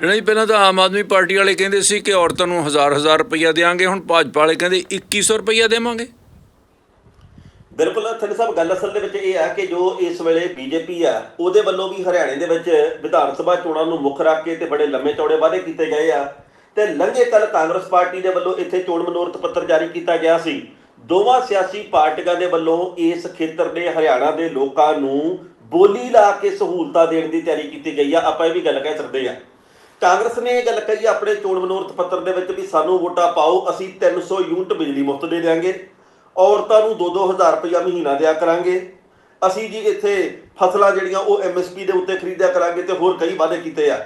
ਜਿਹੜਾ ਜੀ ਪਹਿਲਾਂ ਤਾਂ ਆਮ ਆਦਮੀ ਪਾਰਟੀ ਵਾਲੇ ਕਹਿੰਦੇ ਸੀ ਕਿ ਔਰਤਾਂ ਨੂੰ ਹਜ਼ਾਰ ਹਜ਼ਾਰ ਰੁਪਈਆ ਦੇਵਾਂਗੇ ਹੁਣ ਭਾਜਪਾ ਵਾਲੇ ਕਹਿੰਦੇ 2100 ਰੁਪਈਆ ਦੇਵਾਂਗੇ। ਬਿਲਕੁਲ ਥੱਲੇ ਸਾਹਿਬ ਗੱਲ ਅਸਲ ਦੇ ਵਿੱਚ ਇਹ ਆ ਕਿ ਜੋ ਇਸ ਵੇਲੇ ਬੀਜੇਪੀ ਆ, ਉਹਦੇ ਵੱਲੋਂ ਵੀ ਹਰਿਆਣੇ ਦੇ ਵਿੱਚ ਵਿਧਾਨ ਸਭਾ ਚੋਣਾਂ ਨੂੰ ਮੁੱਖ ਰੱਖ ਕੇ ਤੇ ਬੜੇ ਲੰਮੇ ਚੌੜੇ ਵਾਅਦੇ ਕੀਤੇ ਗਏ ਆ। ਤੇ ਲੰਘੇ ਕੱਲ ਕਾਂਗਰਸ ਪਾਰਟੀ ਦੇ ਵੱਲੋਂ ਇੱਥੇ ਚੋਣ ਮਨੋਰਥ ਪੱਤਰ ਜਾਰੀ ਕੀਤਾ ਗਿਆ ਸੀ। ਦੋਵਾਂ ਸਿਆਸੀ ਪਾਰਟੀਆਂ ਦੇ ਵੱਲੋਂ ਇਸ ਖੇਤਰ ਦੇ ਹਰਿਆਣਾ ਦੇ ਲੋਕਾਂ ਨੂੰ ਬੋਲੀ ਲਾ ਕੇ ਸਹੂਲਤਾਂ ਦੇਣ ਦੀ ਤਿਆਰੀ ਕੀਤੀ ਗਈ ਆ। ਆਪਾਂ ਇਹ ਵੀ ਗੱਲ ਕਹਿ ਸਕਦੇ ਆ। ਕਾਂਗਰਸ ਨੇ ਇਹ ਗੱਲ ਕਹੀ ਆਪਣੇ ਚੋਣ ਮਨੋਰਥ ਪੱਤਰ ਦੇ ਵਿੱਚ ਵੀ ਸਾਨੂੰ ਵੋਟਾਂ ਪਾਓ, ਅਸੀਂ 300 ਯੂਨਿਟ ਬਿਜਲੀ ਮੁਫਤ ਦੇ ਦਿਆਂਗੇ। ਔਰਤਾਂ ਨੂੰ 2-2000 ਰੁਪਇਆ ਮਹੀਨਾ ਦਿਆ ਕਰਾਂਗੇ। ਅਸੀਂ ਜੀ ਇੱਥੇ ਫਸਲਾਂ ਜਿਹੜੀਆਂ ਉਹ ਐਮਐਸਪੀ ਦੇ ਉੱਤੇ ਖਰੀਦਿਆ ਕਰਾਂਗੇ ਤੇ ਹੋਰ ਕਈ ਵਾਅਦੇ ਕੀਤੇ ਆ।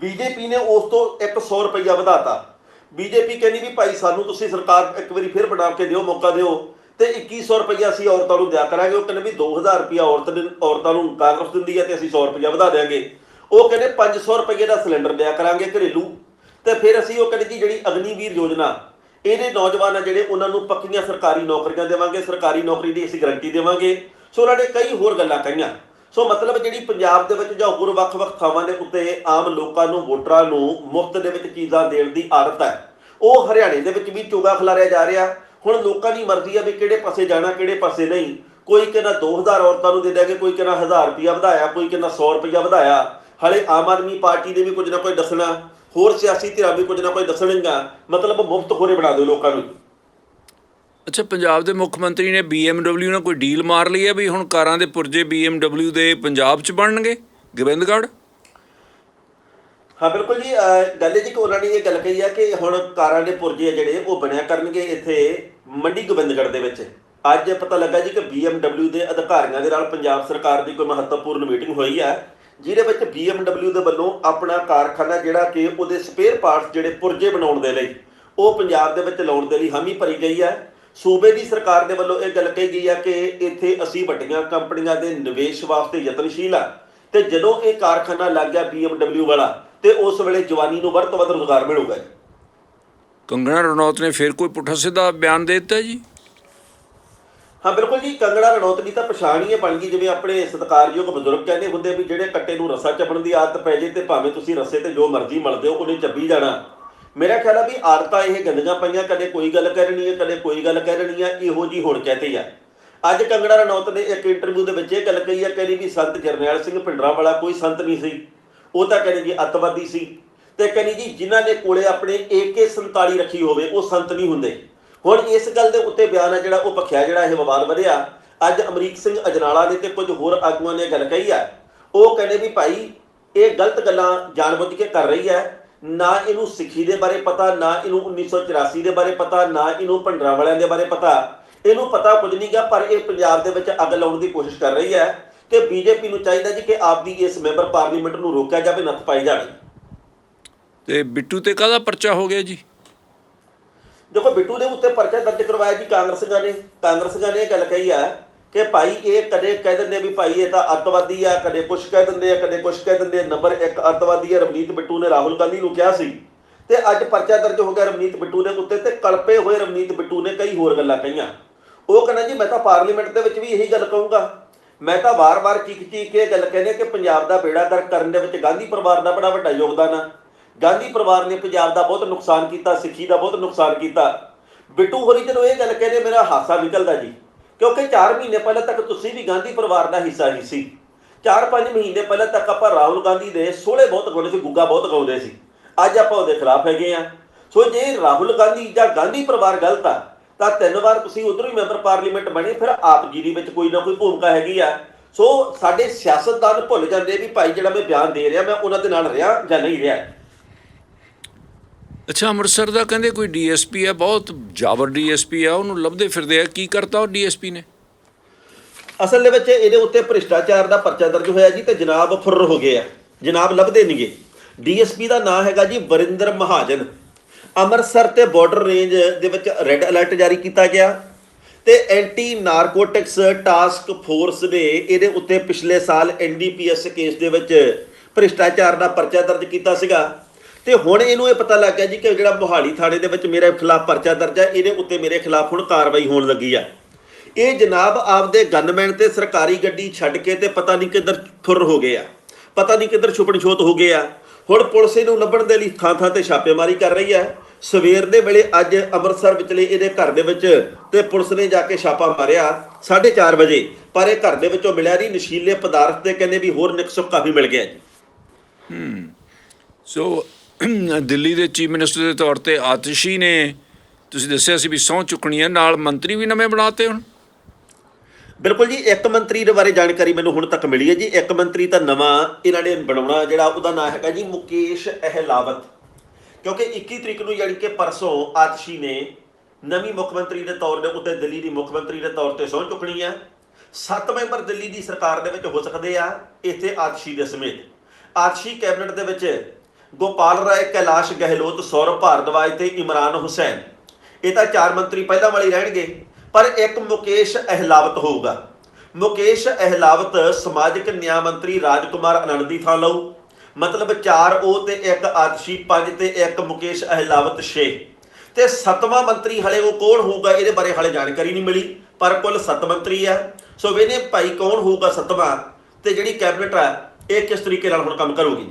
ਬੀਜੇਪੀ ਨੇ ਉਸ ਤੋਂ 100 ਰੁਪਇਆ ਵਧਾਤਾ। ਬੀਜੇਪੀ ਕਹਿੰਦੀ ਵੀ ਭਾਈ ਸਾਨੂੰ ਤੁਸੀਂ ਸਰਕਾਰ ਇੱਕ ਵਾਰੀ ਫਿਰ ਬਣਾ ਕੇ ਦਿਓ, ਮੌਕਾ ਦਿਓ ਤੇ 2100 ਰੁਪਇਆ ਅਸੀਂ ਔਰਤਾਂ ਨੂੰ ਦਿਆ ਕਰਾਂਗੇ। ਉਹ ਕਹਿੰਦੇ ਵੀ 2000 ਰੁਪਇਆ ਔਰਤ ਦੇ ਔਰਤਾਂ ਨੂੰ ਕਾਂਗਰਸ ਦਿੰਦੀ ਹੈ ਤੇ ਅਸੀਂ 100 ਰੁਪਇਆ ਵਧਾ ਦਿਆਂਗੇ। ਉਹ ਕਹਿੰਦੇ 500 ਰੁਪਏ ਦਾ ਸਿਲੰਡਰ ਲਿਆ ਕਰਾਂਗੇ ਘਰੇਲੂ। ਤੇ ਫਿਰ ਅਸੀਂ ਉਹ ਕਹਿੰਦੇ ਜੀ ਜਿਹੜੀ ਅਗਨੀਵੀਰ ਯੋਜਨਾ, ਇਹਦੇ ਨੌਜਵਾਨ ਆ ਜਿਹੜੇ ਉਹਨਾਂ ਨੂੰ ਪੱਕੀਆਂ ਸਰਕਾਰੀ ਨੌਕਰੀਆਂ ਦੇਵਾਂਗੇ, ਸਰਕਾਰੀ ਨੌਕਰੀ ਦੀ ਅਸੀਂ ਗਾਰੰਟੀ ਦੇਵਾਂਗੇ। ਸੋ ਉਹਨਾਂ ਨੇ ਕਈ ਹੋਰ ਗੱਲਾਂ ਕਹੀਆਂ। ਸੋ ਮਤਲਬ ਜਿਹੜੀ ਪੰਜਾਬ ਦੇ ਵਿੱਚ ਜਾਂ ਹੋਰ ਵੱਖ-ਵੱਖ ਥਾਵਾਂ ਦੇ ਉੱਤੇ ਆਮ ਲੋਕਾਂ ਨੂੰ, ਵੋਟਰਾਂ ਨੂੰ ਮੁਫਤ ਦੇ ਵਿੱਚ ਚੀਜ਼ਾਂ ਦੇਣ ਦੀ ਆਦਤ ਹੈ, ਉਹ ਹਰਿਆਣੇ ਦੇ ਵਿੱਚ ਵੀ ਚੋਗਾ ਖਿਲਾਰਿਆ ਜਾ ਰਿਹਾ। ਹੁਣ ਲੋਕਾਂ ਦੀ ਮਰਜ਼ੀ ਆ ਵੀ ਕਿਹੜੇ ਪਾਸੇ ਜਾਣਾ, ਕਿਹੜੇ ਪਾਸੇ ਨਹੀਂ। ਕੋਈ ਕਹਿੰਦਾ 2000 ਔਰਤਾਂ ਨੂੰ ਦੇ ਦਿਆਂਗੇ, ਕੋਈ ਕਹਿੰਦਾ 1000 ਰੁਪਇਆ ਵਧਾਇਆ, ਕੋਈ ਕਹਿੰਦਾ 100 ਰੁਪਇਆ ਵਧਾਇਆ। ਹਲੇ ਆਮ ਆਦਮੀ ਪਾਰਟੀ ਨੇ ਵੀ ਕੁਝ ਨਾ ਕੁਝ ਦੱਸਣਾ ਹੋਰ ਸਿਆਸੀ ਧਿਰਾਂ ਵੀ ਕੁਝ ਨਾ ਕੁਝ ਦੱਸਣਗੀਆਂ ਮਤਲਬ ਮੁਫਤ ਖੋਰੇ ਬਣਾ ਦਿਓ ਲੋਕਾਂ ਨੂੰ। ਅੱਛਾ ਪੰਜਾਬ ਦੇ ਮੁੱਖ ਮੰਤਰੀ ਨੇ BMW ਨਾਲ ਕੋਈ ਡੀਲ ਮਾਰ ਲਈ ਹੈ ਵੀ ਹੁਣ ਕਾਰਾਂ ਦੇ ਪੁਰਜੇ BMW ਦੇ ਪੰਜਾਬ 'ਚ ਬਣਨਗੇ? ਗੋਬਿੰਦਗੜ੍ਹ? ਹਾਂ ਬਿਲਕੁਲ ਜੀ ਗੱਲ ਇਹ ਜੀ ਕਿ ਉਹਨਾਂ ਨੇ ਇਹ ਗੱਲ ਕਹੀ ਆ ਕਿ ਹੁਣ ਕਾਰਾਂ ਦੇ ਪੁਰਜੇ ਆ ਜਿਹੜੇ ਉਹ ਬਣਿਆ ਕਰਨਗੇ ਇੱਥੇ ਮੰਡੀ ਗੋਬਿੰਦਗੜ੍ਹ ਦੇ ਵਿੱਚ। ਅੱਜ ਪਤਾ ਲੱਗਾ ਜੀ ਕਿ BMW ਦੇ ਅਧਿਕਾਰੀਆਂ ਦੇ ਨਾਲ ਪੰਜਾਬ ਸਰਕਾਰ ਦੀ ਕੋਈ ਮਹੱਤਵਪੂਰਨ ਮੀਟਿੰਗ ਹੋਈ ਹੈ ਜਿਹਦੇ ਵਿੱਚ BMW ਦੇ ਵੱਲੋਂ ਆਪਣਾ ਕਾਰਖਾਨਾ ਜਿਹੜਾ ਕਿ ਉਹਦੇ ਸਪੇਅਰ ਪਾਰਟਸ ਜਿਹੜੇ ਪੁਰਜੇ ਬਣਾਉਣ ਦੇ ਲਈ, ਉਹ ਪੰਜਾਬ ਦੇ ਵਿੱਚ ਲਾਉਣ ਦੇ ਲਈ ਹਾਮੀ ਭਰੀ ਗਈ ਹੈ। ਸੂਬੇ ਦੀ ਸਰਕਾਰ ਦੇ ਵੱਲੋਂ ਇਹ ਗੱਲ ਕਹੀ ਗਈ ਹੈ ਕਿ ਇੱਥੇ ਅਸੀਂ ਵੱਡੀਆਂ ਕੰਪਨੀਆਂ ਦੇ ਨਿਵੇਸ਼ ਵਾਸਤੇ ਯਤਨਸ਼ੀਲ ਆ ਤੇ ਜਦੋਂ ਇਹ ਕਾਰਖਾਨਾ ਲੱਗ ਗਿਆ BMW ਵਾਲਾ, ਤੇ ਉਸ ਵੇਲੇ ਜਵਾਨੀ ਨੂੰ ਵੱਧ ਤੋਂ ਵੱਧ ਰੋਜ਼ਗਾਰ ਮਿਲੂਗਾ ਜੀ। ਕੰਗਣਾ ਰਣੌਤ ਨੇ ਫਿਰ ਕੋਈ ਪੁੱਠਾ ਸਿੱਧਾ ਬਿਆਨ ਦੇ ਦਿੱਤਾ ਜੀ? ਹਾਂ, ਬਿਲਕੁਲ ਜੀ ਕੰਗੜਾ ਰਣੌਤ ਦੀ ਤਾਂ ਪਛਾਣ ਹੀ ਇਹ ਬਣ ਗਈ, ਜਿਵੇਂ ਆਪਣੇ ਸਤਿਕਾਰਯੋਗ ਬਜ਼ੁਰਗ ਕਹਿੰਦੇ ਹੁੰਦੇ ਵੀ ਜਿਹੜੇ ਕੱਟੇ ਨੂੰ ਰਸਾ ਚੱਬਣ ਦੀ ਆਦਤ ਪੈ ਜੇ ਤੇ ਭਾਵੇਂ ਤੁਸੀਂ ਰਸੇ ਤੇ ਜੋ ਮਰਜ਼ੀ ਮਲਦੇ ਹੋ, ਉਹਨੇ ਚੱਬੀ ਜਾਣਾ। ਮੇਰਾ ਖਿਆਲ ਆ ਵੀ ਆਦਤਾਂ ਇਹ ਗੰਦੀਆਂ ਪਈਆਂ, ਕਦੇ ਕੋਈ ਗੱਲ ਕਰਨੀ ਹੈ ਕਦੇ ਕੋਈ ਗੱਲ ਕਰਨੀ ਹੈ ਇਹੋ ਜੀ ਹੁਣ ਕਹਤੇ ਆ। ਅੱਜ ਕੰਗੜਾ ਰਣੌਤ ਨੇ ਇੱਕ ਇੰਟਰਵਿਊ ਦੇ ਵਿੱਚ ਇਹ ਗੱਲ ਕਹੀ ਹੈ ਕਹਿੰਦੀ ਵੀ ਸੰਤ ਜਰਨੈਲ ਸਿੰਘ ਭਿੰਡਰਾਂ ਵਾਲਾ ਕੋਈ ਸੰਤ ਨਹੀਂ ਸੀ। ਉਹ ਤਾਂ ਕਹਿੰਦੇ ਜੀ ਅੱਤਵਾਦੀ ਸੀ। ਤੇ ਕਹਿੰਦੀ ਜੀ, ਜਿਨ੍ਹਾਂ ਨੇ ਕੋਲੇ ਆਪਣੇ AK47 ਰੱਖੀ ਹੋਵੇ, ਉਹ ਸੰਤ ਨਹੀਂ ਹੁੰਦੇ। ਹੁਣ ਇਸ ਗੱਲ ਦੇ ਉੱਤੇ ਬਿਆਨ ਹੈ ਜਿਹੜਾ ਉਹ ਪੱਖਿਆ ਜਿਹੜਾ ਇਹ ਵਿਵਾਦ ਵਧਿਆ। ਅੱਜ ਅਮਰੀਕ ਸਿੰਘ ਅਜਨਾਲਾ ਨੇ ਤੇ ਕੁਝ ਹੋਰ ਆਗੂਆਂ ਨੇ ਗੱਲ ਕਹੀ ਹੈ ਉਹ ਕਹਿੰਦੇ ਵੀ ਭਾਈ, ਇਹ ਗਲਤ ਗੱਲਾਂ ਜਾਣਬੁੱਝ ਕੇ ਕਰ ਰਹੀ ਹੈ। ਨਾ ਇਹਨੂੰ ਸਿੱਖੀ ਦੇ ਬਾਰੇ ਪਤਾ, ਨਾ ਇਹਨੂੰ 1984 ਦੇ ਬਾਰੇ ਪਤਾ, ਨਾ ਇਹਨੂੰ ਭੰਡਰਾਂ ਵਾਲਿਆਂ ਦੇ ਬਾਰੇ ਪਤਾ। ਇਹਨੂੰ ਪਤਾ ਕੁਝ ਨਹੀਂ ਗਾ, ਪਰ ਇਹ ਪੰਜਾਬ ਦੇ ਵਿੱਚ ਅੱਗ ਲਾਉਣ ਦੀ ਕੋਸ਼ਿਸ਼ ਕਰ ਰਹੀ ਹੈ ਤੇ ਬੀਜੇਪੀ ਨੂੰ ਚਾਹੀਦਾ ਜੀ ਕਿ ਆਪਦੀ ਇਸ ਮੈਂਬਰ ਪਾਰਲੀਮੈਂਟ ਨੂੰ ਰੋਕਿਆ ਜਾਵੇ, ਨੱਥ ਪਾਈ ਜਾਵੇ। ਤੇ ਬਿੱਟੂ ਤੇ ਕਾਹਦਾ ਪਰਚਾ ਹੋ ਗਿਆ ਜੀ? ਦੇਖੋ ਬਿੱਟੂ ਦੇ ਉੱਤੇ ਪਰਚਾ ਦਰਜ ਕਰਵਾਇਆ ਜੀ ਕਾਂਗਰਸੀਆਂ ਨੇ ਕਾਂਗਰਸੀਆਂ ਨੇ ਇਹ ਗੱਲ ਕਹੀ ਆ ਕਿ ਭਾਈ ਇਹ ਕਦੇ ਕਹਿ ਦਿੰਦੇ ਵੀ ਭਾਈ ਇਹ ਤਾਂ ਅੱਤਵਾਦੀ ਆ, ਕਦੇ ਕੁਛ ਕਹਿ ਦਿੰਦੇ ਆ, ਕਦੇ ਕੁਛ ਕਹਿ ਦਿੰਦੇ ਨੰਬਰ 1 ਅੱਤਵਾਦੀ ਆ, ਰਵਨੀਤ ਬਿੱਟੂ ਨੇ ਰਾਹੁਲ ਗਾਂਧੀ ਨੂੰ ਕਿਹਾ ਸੀ। ਤੇ ਅੱਜ ਪਰਚਾ ਦਰਜ ਹੋ ਗਿਆ ਰਵਨੀਤ ਬਿੱਟੂ ਦੇ ਉੱਤੇ ਤੇ ਕਲਪੇ ਹੋਏ ਰਵਨੀਤ ਬਿੱਟੂ ਨੇ ਕਈ ਹੋਰ ਗੱਲਾਂ ਕਹੀਆਂ। ਉਹ ਕਹਿੰਦਾ ਜੀ ਮੈਂ ਤਾਂ ਪਾਰਲੀਮੈਂਟ ਦੇ ਵਿੱਚ ਵੀ ਇਹੀ ਗੱਲ ਕਹੂੰਗਾ। ਮੈਂ ਤਾਂ ਵਾਰ-ਵਾਰ ਚੀਕ ਚੀਕ ਕੇ ਇਹ ਗੱਲ ਕਹਿੰਦੇ ਕਿ ਪੰਜਾਬ ਦਾ ਬੇੜਾ ਦਰ ਕਰਨ ਦੇ ਵਿੱਚ ਗਾਂਧੀ ਪਰਿਵਾਰ ਦਾ ਬੜਾ ਵੱਡਾ ਯੋਗਦਾਨ ਆ। ਗਾਂਧੀ ਪਰਿਵਾਰ ਨੇ ਪੰਜਾਬ ਦਾ ਬਹੁਤ ਨੁਕਸਾਨ ਕੀਤਾ, ਸਿੱਖੀ ਦਾ ਬਹੁਤ ਨੁਕਸਾਨ ਕੀਤਾ। ਬਿੱਟੂ ਹੋਰੀ ਜਦੋਂ ਇਹ ਗੱਲ ਕਹਿੰਦੇ, ਮੇਰਾ ਹਾਸਾ ਨਿਕਲਦਾ ਜੀ। ਕਿਉਂਕਿ 4 ਮਹੀਨੇ ਪਹਿਲਾਂ ਤੱਕ ਤੁਸੀਂ ਵੀ ਗਾਂਧੀ ਪਰਿਵਾਰ ਦਾ ਹਿੱਸਾ ਹੀ ਸੀ। 4-5 ਮਹੀਨੇ ਪਹਿਲਾਂ ਤੱਕ ਆਪਾਂ ਰਾਹੁਲ ਗਾਂਧੀ ਦੇ ਸੋਹਲੇ ਬਹੁਤ ਗਾਉਂਦੇ ਸੀ, ਗੁੱਗਾ ਬਹੁਤ ਗਾਉਂਦੇ ਸੀ। ਅੱਜ ਆਪਾਂ ਉਹਦੇ ਖਿਲਾਫ ਹੈਗੇ ਆ ਸੋ ਜੇ ਰਾਹੁਲ ਗਾਂਧੀ ਜਾਂ ਗਾਂਧੀ ਪਰਿਵਾਰ ਗਲਤ ਆ, ਤਾਂ ਤਿੰਨ ਵਾਰ ਤੁਸੀਂ ਉਧਰੋਂ ਹੀ ਮੈਂਬਰ ਪਾਰਲੀਮੈਂਟ ਬਣੇ, ਫਿਰ ਆਪ ਜੀ ਦੀ ਵਿੱਚ ਕੋਈ ਨਾ ਕੋਈ ਭੂਮਿਕਾ ਹੈਗੀ ਆ। ਸੋ ਸਾਡੇ ਸਿਆਸਤਦਾਨ ਭੁੱਲ ਜਾਂਦੇ ਵੀ ਭਾਈ ਜਿਹੜਾ ਮੈਂ ਬਿਆਨ ਦੇ ਰਿਹਾ, ਮੈਂ ਉਹਨਾਂ ਦੇ ਨਾਲ ਰਿਹਾ ਜਾਂ ਨਹੀਂ ਰਿਹਾ। ਅੱਛਾ, ਅੰਮ੍ਰਿਤਸਰ ਦਾ ਕਹਿੰਦੇ ਕੋਈ ਡੀਐਸਪੀ ਹੈ, ਬਹੁਤ ਜਾਬਰ ਡੀਐਸਪੀ ਆ ਉਹਨੂੰ ਲੱਭਦੇ ਫਿਰਦੇ ਆ, ਕੀ ਕਰਤਾ ਉਹ ਡੀਐਸਪੀ ਨੇ? ਅਸਲ ਦੇ ਵਿੱਚ ਇਹਦੇ ਉੱਤੇ ਭ੍ਰਿਸ਼ਟਾਚਾਰ ਦਾ ਪਰਚਾ ਦਰਜ ਹੋਇਆ ਜੀ ਤੇ ਜਨਾਬ ਫੁਰਰ ਹੋ ਗਏ ਆ। ਜਨਾਬ ਲੱਭਦੇ ਨਹੀਂਗੇ। ਡੀਐਸਪੀ ਦਾ ਨਾਮ ਹੈਗਾ ਜੀ ਵਰਿੰਦਰ ਮਹਾਜਨ। ਅੰਮ੍ਰਿਤਸਰ ਤੇ ਬਾਰਡਰ ਰੇਂਜ ਦੇ ਵਿੱਚ ਰੈੱਡ ਅਲਰਟ ਜਾਰੀ ਕੀਤਾ ਗਿਆ ਤੇ ਐਂਟੀ ਨਾਰਕੋਟਿਕਸ ਟਾਸਕ ਫੋਰਸ ਨੇ ਇਹਦੇ ਉੱਤੇ ਪਿਛਲੇ ਸਾਲ ਐਨਡੀਪੀਐਸ ਕੇਸ ਦੇ ਵਿੱਚ ਭ੍ਰਿਸ਼ਟਾਚਾਰ ਦਾ ਪਰਚਾ ਦਰਜ ਕੀਤਾ ਸੀਗਾ। ਤੇ ਹੁਣ ਇਹਨੂੰ ਇਹ ਪਤਾ ਲੱਗ ਗਿਆ ਜੀ ਕਿ ਜਿਹੜਾ ਮੋਹਾਲੀ ਥਾਣੇ ਦੇ ਵਿੱਚ ਮੇਰੇ ਖਿਲਾਫ ਪਰਚਾ ਦਰਜ ਹੈ, ਇਹਦੇ ਉੱਤੇ ਮੇਰੇ ਖਿਲਾਫ ਹੁਣ ਕਾਰਵਾਈ ਹੋਣ ਲੱਗੀ ਆ। ਇਹ ਜਨਾਬ ਆਪਦੇ ਗਨਮੈਨ ਤੇ ਸਰਕਾਰੀ ਗੱਡੀ ਛੱਡ ਕੇ ਤੇ ਪਤਾ ਨਹੀਂ ਕਿੱਧਰ ਫੁਰ ਹੋ ਗਏ ਆ। ਪਤਾ ਨਹੀਂ ਕਿੱਧਰ ਛੁਪਣ ਛੋਤ ਹੋ ਗਏ ਆ। ਹੁਣ ਪੁਲਿਸ ਇਹਨੂੰ ਲੱਭਣ ਦੇ ਲਈ ਥਾਂ ਥਾਂ ਤੇ ਛਾਪੇਮਾਰੀ ਕਰ ਰਹੀ ਹੈ ਸਵੇਰ ਦੇ ਵੇਲੇ ਅੱਜ ਅੰਮ੍ਰਿਤਸਰ ਵਿਚਲੇ ਇਹਦੇ ਘਰ ਦੇ ਵਿੱਚ ਤੇ ਪੁਲਿਸ ਨੇ ਜਾ ਕੇ ਛਾਪਾ ਮਾਰਿਆ 4:30 ਵਜੇ, ਪਰ ਇਹ ਘਰ ਦੇ ਵਿੱਚੋਂ ਮਿਲਿਆ ਨਹੀਂ। ਨਸ਼ੀਲੇ ਪਦਾਰਥ ਤੇ ਕਹਿੰਦੇ ਵੀ ਹੋਰ ਨਿਕਸੁਕ ਕਾਫੀ ਮਿਲ ਗਿਆ ਜੀ। ਸੋ ਦਿੱਲੀ ਦੇ ਚੀਫ ਮਿਨਿਸਟਰ ਦੇ ਤੌਰ ਤੇ ਆਤਸ਼ੀ ਨੇ, ਤੁਸੀਂ ਦੱਸਿਆ ਸੀ ਵੀ ਸਹੁੰ ਚੁੱਕਣੀ ਹੈ ਨਾਲ ਮੰਤਰੀ ਵੀ ਨਵੇਂ ਬਣਾਤੇ ਹੁਣ। ਬਿਲਕੁਲ ਜੀ, ਇੱਕ ਮੰਤਰੀ ਦੇ ਬਾਰੇ ਜਾਣਕਾਰੀ ਮੈਨੂੰ ਹੁਣ ਤੱਕ ਮਿਲੀ ਹੈ ਜੀ। ਇੱਕ ਮੰਤਰੀ ਤਾਂ ਨਵਾਂ ਇਹਨਾਂ ਨੇ ਬਣਾਉਣਾ, ਜਿਹੜਾ ਉਹਦਾ ਨਾਮ ਹੈਗਾ ਜੀ ਮੁਕੇਸ਼ ਅਹਿਲਾਵਤ। ਕਿਉਂਕਿ 21 ਤਰੀਕ ਨੂੰ ਯਾਨੀ ਕਿ ਪਰਸੋਂ ਆਤਸ਼ੀ ਨੇ ਨਵੀਂ ਮੁੱਖ ਮੰਤਰੀ ਦੇ ਤੌਰ ਦੇ ਉੱਤੇ ਦਿੱਲੀ ਦੀ ਮੁੱਖ ਮੰਤਰੀ ਦੇ ਤੌਰ ਤੇ ਸਹੁੰ ਚੁੱਕਣੀ ਹੈ। ਸੱਤ ਮੈਂਬਰ ਦਿੱਲੀ ਦੀ ਸਰਕਾਰ ਦੇ ਵਿੱਚ ਹੋ ਸਕਦੇ ਆ, ਇੱਥੇ ਆਤਸ਼ੀ ਦੇ ਸਮੇਤ। ਆਤਸ਼ੀ ਕੈਬਨਿਟ ਦੇ ਵਿੱਚ ਗੋਪਾਲ ਰਾਏ, ਕੈਲਾਸ਼ ਗਹਿਲੋਤ, ਸੌਰਵ ਭਾਰਦਵਾਜ ਤੇ ਇਮਰਾਨ ਹੁਸੈਨ। ਇਹ ਤਾਂ ਚਾਰ ਮੰਤਰੀ ਪਹਿਲਾਂ ਵਾਲੇ ਰਹਿਣਗੇ, ਪਰ ਇੱਕ ਮੁਕੇਸ਼ ਅਹਿਲਾਵਤ ਹੋਊਗਾ। ਮੁਕੇਸ਼ ਅਹਿਲਾਵਤ ਸਮਾਜਿਕ ਨਿਆਂ ਮੰਤਰੀ ਰਾਜਕੁਮਾਰ ਆਨੰਦ ਦੀ ਥਾਂ ਲਊ। ਮਤਲਬ ਚਾਰ ਉਹ ਤੇ ਇੱਕ ਆਦਸ਼ੀ ਪੰਜ ਤੇ ਇੱਕ ਮੁਕੇਸ਼ ਅਹਿਲਾਵਤ 6 ਤੇ ਸੱਤਵਾਂ ਮੰਤਰੀ ਹਲੇ ਉਹ ਕੌਣ ਹੋਊਗਾ, ਇਹਦੇ ਬਾਰੇ ਹਲੇ ਜਾਣਕਾਰੀ ਨਹੀਂ ਮਿਲੀ, ਪਰ ਕੁੱਲ ਸੱਤ ਮੰਤਰੀ ਆ। ਸੋ ਵੇਨੇ ਭਾਈ ਕੌਣ ਹੋਊਗਾ ਸੱਤਵਾਂ, ਤੇ ਜਿਹੜੀ ਕੈਬਨਿਟ ਆ, ਇਹ ਕਿਸ ਤਰੀਕੇ ਨਾਲ ਹੁਣ ਕੰਮ ਕਰੂਗੀ।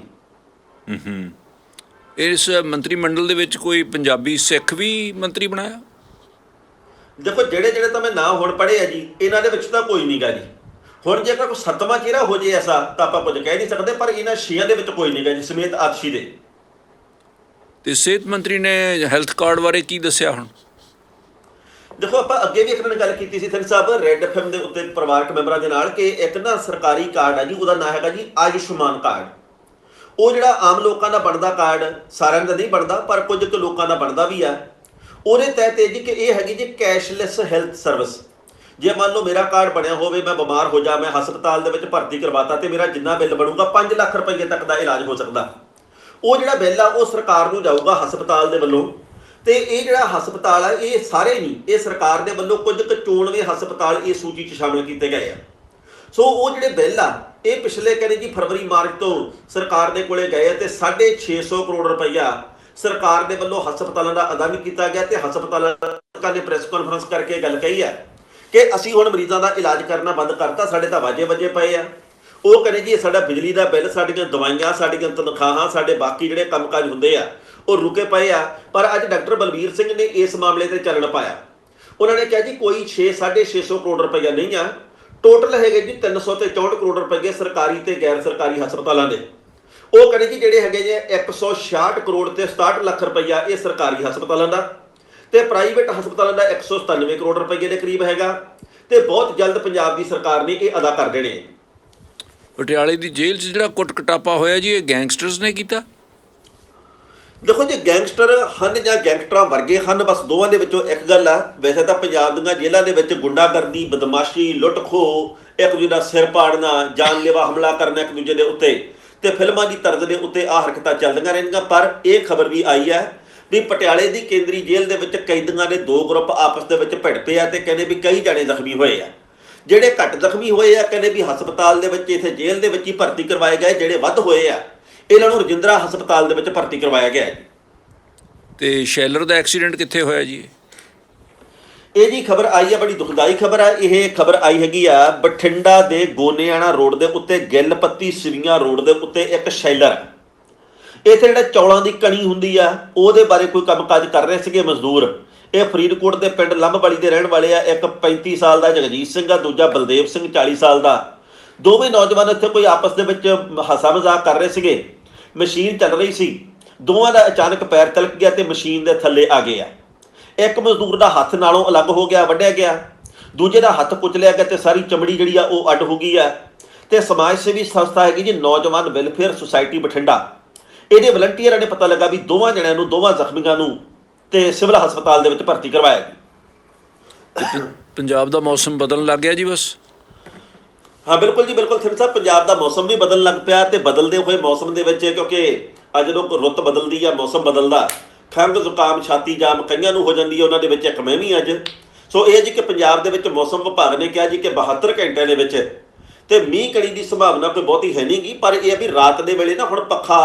ਇਸ ਮੰਤਰੀ ਮੰਡਲ ਦੇ ਵਿੱਚ ਕੋਈ ਪੰਜਾਬੀ ਸਿੱਖ ਵੀ ਮੰਤਰੀ ਬਣਾਇਆ? ਦੇਖੋ ਜਿਹੜੇ ਜਿਹੜੇ ਤਾਂ ਮੈਂ ਨਾਂ ਹੁਣ ਪੜ੍ਹੇ ਆ ਜੀ ਇਹਨਾਂ ਦੇ ਵਿੱਚ ਤਾਂ ਕੋਈ ਨਹੀਂਗਾ ਜੀ। ਹੁਣ ਜੇਕਰ ਕੋਈ ਸੱਤਵਾਂ ਚਿਹਰਾ ਹੋ ਜੇ ਐਸਾ ਤਾਂ ਆਪਾਂ ਕੁਝ ਕਹਿ ਨਹੀਂ ਸਕਦੇ ਪਰ ਇਹਨਾਂ ਛੇਆਂ ਦੇ ਵਿੱਚ ਕੋਈ ਨਹੀਂਗਾ ਜੀ ਸਮੇਤ ਆਦਸ਼ੀ ਦੇ। ਤੇ ਸਿਹਤ ਮੰਤਰੀ ਨੇ ਹੈਲਥ ਕਾਰਡ ਬਾਰੇ ਕੀ ਦੱਸਿਆ ਹੁਣ? ਦੇਖੋ ਆਪਾਂ ਅੱਗੇ ਵੀ ਇੱਕ ਨਾਲ ਗੱਲ ਕੀਤੀ ਸੀ ਥਨ ਸਾਹਿਬ ਰੈੱਡ ਐਫਐਮ ਦੇ ਉੱਤੇ ਪਰਿਵਾਰਕ ਮੈਂਬਰਾਂ ਦੇ ਨਾਲ ਕਿ ਇੱਕ ਨਾ ਸਰਕਾਰੀ ਕਾਰਡ ਆ ਜੀ ਉਹਦਾ ਨਾਮ ਹੈਗਾ ਜੀ ਆਯੁਸ਼ਮਾਨ ਕਾਰਡ। ਉਹ ਜਿਹੜਾ ਆਮ ਲੋਕਾਂ ਦਾ ਬਣਦਾ ਕਾਰਡ ਸਾਰਿਆਂ ਦਾ ਨਹੀਂ ਬਣਦਾ, ਪਰ ਕੁਝ ਕੁ ਲੋਕਾਂ ਦਾ ਬਣਦਾ ਵੀ ਆ। ਉਹਦੇ ਤਹਿਤ ਇਹ ਜੀ ਕਿ ਇਹ ਹੈਗੀ ਜੀ ਕੈਸ਼ਲੈਸ ਹੈਲਥ ਸਰਵਿਸ ਜੇ ਮੰਨ ਲਓ ਮੇਰਾ ਕਾਰਡ ਬਣਿਆ ਹੋਵੇ, ਮੈਂ ਬਿਮਾਰ ਹੋ ਜਾ, ਮੈਂ ਹਸਪਤਾਲ ਦੇ ਵਿੱਚ ਭਰਤੀ ਕਰਵਾਤਾ ਤੇ ਮੇਰਾ ਜਿੰਨਾ ਬਿੱਲ ਬਣੂਗਾ 5 ਲੱਖ ਰੁਪਏ ਤੱਕ ਦਾ ਇਲਾਜ ਹੋ ਸਕਦਾ। ਉਹ ਜਿਹੜਾ ਬਿੱਲ ਆ, ਉਹ ਸਰਕਾਰ ਨੂੰ ਜਾਊਗਾ ਹਸਪਤਾਲ ਦੇ ਵੱਲੋਂ। ਤੇ ਇਹ ਜਿਹੜਾ ਹਸਪਤਾਲ ਆ, ਇਹ ਸਾਰੇ ਨਹੀਂ ਇਹ ਸਰਕਾਰ ਦੇ ਵੱਲੋਂ ਕੁਝ ਕੁ ਚੋਣਵੇਂ ਹਸਪਤਾਲ ਇਹ ਸੂਚੀ 'ਚ ਸ਼ਾਮਿਲ ਕੀਤੇ ਗਏ ਆ। ਸੋ ਉਹ ਜਿਹੜੇ ਬਿੱਲ ਆ, ਇਹ ਪਿਛਲੇ ਕਹਿੰਦੇ ਜੀ ਫਰਵਰੀ, ਮਾਰਚ ਤੋਂ ਸਰਕਾਰ ਦੇ ਕੋਲੇ ਗਏ ਆ ਤੇ 650 ਕਰੋੜ ਰੁਪਈਆ ਸਰਕਾਰ ਦੇ ਵੱਲੋਂ ਹਸਪਤਾਲਾਂ ਦਾ ਅਦਾ ਨਹੀਂ ਕੀਤਾ ਗਿਆ ਤੇ ਹਸਪਤਾਲਾਂ ਨੇ ਪ੍ਰੈਸ ਕਾਨਫਰੰਸ ਕਰਕੇ ਗੱਲ ਕਹੀ ਹੈ ਕਿ ਅਸੀਂ ਹੁਣ ਮਰੀਜ਼ਾਂ ਦਾ ਇਲਾਜ ਕਰਨਾ ਬੰਦ ਕਰਤਾ, ਸਾਡੇ ਤਾਂ ਵਾਜੇ ਵਜੇ ਪਏ ਆ। ਉਹ ਕਹਿੰਦੇ ਜੀ ਸਾਡਾ ਬਿਜਲੀ ਦਾ ਬਿੱਲ, ਸਾਡੀਆਂ ਦਵਾਈਆਂ, ਸਾਡੀਆਂ ਤਨਖਾਹਾਂ, ਸਾਡੇ ਬਾਕੀ ਜਿਹੜੇ ਕੰਮਕਾਜ ਹੁੰਦੇ ਆ, ਉਹ ਰੁਕੇ ਪਏ ਆ। ਪਰ ਅੱਜ ਡਾਕਟਰ ਬਲਬੀਰ ਸਿੰਘ ਨੇ ਇਸ ਮਾਮਲੇ ਤੇ ਚੱਲਣ ਪਾਇਆ। ਉਹਨਾਂ ਨੇ ਕਿਹਾ ਜੀ, ਕੋਈ 6 650 ਕਰੋੜ ਰੁਪਈਆ ਨਹੀਂ ਆ। ਟੋਟਲ ਹੈਗੇ ਜੀ 300 ਤੇ 64 ਕਰੋੜ ਰੁਪਏ ਸਰਕਾਰੀ ਤੇ ਗੈਰ ਸਰਕਾਰੀ ਹਸਪਤਾਲਾਂ ਦੇ। ਉਹ ਕਹਿੰਦੇ ਜੀ ਜਿਹੜੇ ਹੈਗੇ ਜੇ 166 ਕਰੋੜ ਤੇ 67 ਲੱਖ ਰੁਪਈਆ ਇਹ ਸਰਕਾਰੀ ਹਸਪਤਾਲਾਂ ਦਾ ਤੇ ਪ੍ਰਾਈਵੇਟ ਹਸਪਤਾਲਾਂ ਦਾ 197 ਕਰੋੜ ਰੁਪਏ ਦੇ ਕਰੀਬ ਹੈਗਾ ਤੇ ਬਹੁਤ ਜਲਦ ਪੰਜਾਬ ਦੀ ਸਰਕਾਰ ਨੇ ਇਹ ਅਦਾ ਕਰ ਦੇਣੇ। ਪਟਿਆਲੇ ਦੀ ਜੇਲ੍ਹ 'ਚ ਜਿਹੜਾ ਕੁੱਟ ਕਟਾਪਾ ਹੋਇਆ ਜੀ, ਇਹ ਗੈਂਗਸਟਰਸ ਨੇ ਕੀਤਾ। ਦੇਖੋ ਜੀ, ਗੈਂਗਸਟਰ ਹਨ ਜਾਂ ਗੈਂਗਸਟਰਾਂ ਵਰਗੇ ਹਨ, ਬਸ ਦੋਵਾਂ ਦੇ ਵਿੱਚੋਂ ਇੱਕ ਗੱਲ ਆ। ਵੈਸੇ ਤਾਂ ਪੰਜਾਬ ਦੀਆਂ ਜੇਲ੍ਹਾਂ ਦੇ ਵਿੱਚ ਗੁੰਡਾਗਰਦੀ, ਬਦਮਾਸ਼ੀ ਲੁੱਟ-ਖੋ ਇੱਕ ਦੂਜੇ ਦਾ ਸਿਰ ਪਾੜਨਾ, ਜਾਨਲੇਵਾ ਹਮਲਾ ਕਰਨਾ ਇੱਕ ਦੂਜੇ ਦੇ ਉੱਤੇ ਤੇ ਫਿਲਮਾਂ ਦੀ ਤਰਜ਼ ਦੇ ਉੱਤੇ ਆ ਹਰਕਤਾਂ ਚੱਲਦੀਆਂ ਰਹਿੰਦੀਆਂ। ਪਰ ਇਹ ਖਬਰ ਵੀ ਆਈ ਹੈ ਵੀ ਪਟਿਆਲੇ ਦੀ ਕੇਂਦਰੀ ਜੇਲ੍ਹ ਦੇ ਵਿੱਚ ਕੈਦੀਆਂ ਦੇ ਦੋ ਗਰੁੱਪ ਆਪਸ ਦੇ ਵਿੱਚ ਭਿੜ ਪਏ ਆ ਤੇ ਕਹਿੰਦੇ ਵੀ ਕਈ ਜਾਣੇ ਜ਼ਖਮੀ ਹੋਏ ਆ। ਜਿਹੜੇ ਘੱਟ ਜ਼ਖਮੀ ਹੋਏ ਆ, ਕਹਿੰਦੇ ਵੀ ਹਸਪਤਾਲ ਦੇ ਵਿੱਚ, ਇੱਥੇ ਜੇਲ੍ਹ ਦੇ ਵਿੱਚ ਹੀ ਭਰਤੀ ਕਰਵਾਏ ਗਏ, ਜਿਹੜੇ ਵੱਧ ਹੋਏ ਆ। ਇਹਨਾਂ ਨੂੰ ਰਜਿੰਦਰਾ ਹਸਪਤਾਲ ਦੇ ਵਿੱਚ ਭਰਤੀ ਕਰਵਾਇਆ ਗਿਆ ਹੈ ਤੇ ਸ਼ੈਲਰ ਦਾ ਐਕਸੀਡੈਂਟ ਕਿੱਥੇ ਹੋਇਆ ਜੀ? ਇਹ ਜੀ ਖਬਰ ਆਈ ਹੈ ਬੜੀ ਦੁਖਦਾਈ ਖਬਰ ਆ ਇਹ ਖਬਰ ਆਈ ਹੈਗੀ ਆ ਬਠਿੰਡਾ ਦੇ ਗੋਨੇਆਣਾ ਰੋਡ ਦੇ ਉੱਤੇ ਗਿੱਲਪੱਤੀ ਸਿਵੀਆਂ ਰੋਡ ਦੇ ਉੱਤੇ ਇੱਕ ਸ਼ੈਲਰ। ਹੈ ਇੱਥੇ ਜਿਹੜਾ ਚੌਲਾਂ ਦੀ ਕਣੀ ਹੁੰਦੀ ਆ ਉਹਦੇ ਬਾਰੇ ਕੋਈ ਕੰਮਕਾਜ ਕਰ ਰਹੇ ਸੀਗੇ ਮਜ਼ਦੂਰ। ਇਹ ਫਰੀਦਕੋਟ ਦੇ ਪਿੰਡ ਲੰਬਵਾਲੀ ਦੇ ਰਹਿਣ ਵਾਲੇ ਆ ਇੱਕ 35 ਸਾਲ ਦਾ ਜਗਜੀਤ ਸਿੰਘ ਆ ਦੂਜਾ ਬਲਦੇਵ ਸਿੰਘ 40 ਸਾਲ ਦਾ। ਦੋਵੇਂ ਨੌਜਵਾਨ ਇੱਥੇ ਕੋਈ ਆਪਸ ਦੇ ਵਿੱਚ ਹਾਸਾ ਮਜ਼ਾਕ ਕਰ ਰਹੇ ਸੀਗੇ। ਮਸ਼ੀਨ ਚੱਲ ਰਹੀ ਸੀ। ਦੋਵਾਂ ਦਾ ਅਚਾਨਕ ਪੈਰ ਤਿਲਕ ਗਿਆ ਤੇ ਮਸ਼ੀਨ ਦੇ ਥੱਲੇ ਆ ਗਏ ਆ। ਇੱਕ ਮਜ਼ਦੂਰ ਦਾ ਹੱਥ ਨਾਲੋਂ ਅਲੱਗ ਹੋ ਗਿਆ, ਵੱਢਿਆ ਗਿਆ। ਦੂਜੇ ਦਾ ਹੱਥ ਕੁਚਲਿਆ ਗਿਆ ਤੇ ਸਾਰੀ ਚਮੜੀ ਜਿਹੜੀ ਆ ਉਹ ਅੱਡ ਹੋ ਗਈ ਆ। ਤੇ ਸਮਾਜ ਸੇਵੀ ਸੰਸਥਾ ਹੈਗੀ ਜੀ ਨੌਜਵਾਨ ਵੈਲਫੇਅਰ ਸੁਸਾਇਟੀ ਬਠਿੰਡਾ। ਇਹਦੇ ਵਲੰਟੀਅਰਾਂ ਨੇ ਪਤਾ ਲੱਗਾ ਵੀ ਦੋਵਾਂ ਜਣਿਆਂ ਨੂੰ, ਦੋਵਾਂ ਜ਼ਖਮੀਆਂ ਨੂੰ ਤੇ ਸਿਵਲ ਹਸਪਤਾਲ ਦੇ ਵਿੱਚ ਭਰਤੀ ਕਰਵਾਇਆ ਗਿਆ। ਪੰਜਾਬ ਦਾ ਮੌਸਮ ਬਦਲਣ ਲੱਗ ਗਿਆ ਜੀ ਬਸ। ਹਾਂ, ਬਿਲਕੁਲ ਜੀ, ਬਿਲਕੁਲ ਥਿਰ ਸਾਹਿਬ, ਪੰਜਾਬ ਦਾ ਮੌਸਮ ਵੀ ਬਦਲਣ ਲੱਗ ਪਿਆ ਤੇ ਬਦਲਦੇ ਹੋਏ ਮੌਸਮ ਦੇ ਵਿੱਚ, ਕਿਉਂਕਿ ਅੱਜ ਜਦੋਂ ਰੁੱਤ ਬਦਲਦੀ ਆ, ਮੌਸਮ ਬਦਲਦਾ। ਖੰਘ, ਜ਼ੁਕਾਮ, ਛਾਤੀ ਜਾਮ ਕਈਆਂ ਨੂੰ ਹੋ ਜਾਂਦੀ ਹੈ ਉਹਨਾਂ ਦੇ ਵਿੱਚ ਇੱਕ ਮੈਂ ਵੀ ਅੱਜ। ਸੋ ਇਹ ਜੀ ਕਿ ਪੰਜਾਬ ਦੇ ਵਿੱਚ ਮੌਸਮ ਵਿਭਾਗ ਨੇ ਕਿਹਾ ਜੀ ਕਿ 72 ਘੰਟਿਆਂ ਦੇ ਵਿੱਚ ਤੇ ਮੀਂਹ ਕਣੀ ਦੀ ਸੰਭਾਵਨਾ ਕੋਈ ਬਹੁਤੀ ਹੈ ਨਹੀਂਗੀ ਪਰ ਇਹ ਆ ਵੀ ਰਾਤ ਦੇ ਵੇਲੇ ਨਾ ਹੁਣ ਪੱਖਾ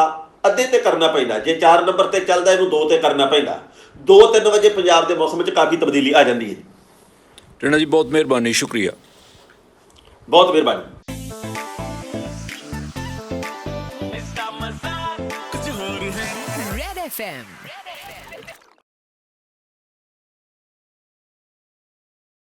ਅੱਧੇ ਤੇ ਕਰਨਾ ਪੈਂਦਾ, ਜੇ 4 ਨੰਬਰ ਤੇ ਚੱਲਦਾ, ਇਹਨੂੰ 2 ਤੇ ਕਰਨਾ ਪੈਂਦਾ। 2-3 ਵਜੇ ਪੰਜਾਬ ਦੇ ਮੌਸਮ ਵਿੱਚ ਕਾਫੀ ਤਬਦੀਲੀ ਆ ਜਾਂਦੀ ਹੈ। ਟਿਣਾ ਜੀ, ਬਹੁਤ ਮਿਹਰਬਾਨੀ, ਸ਼ੁਕਰੀਆ। Volta o. Red FM.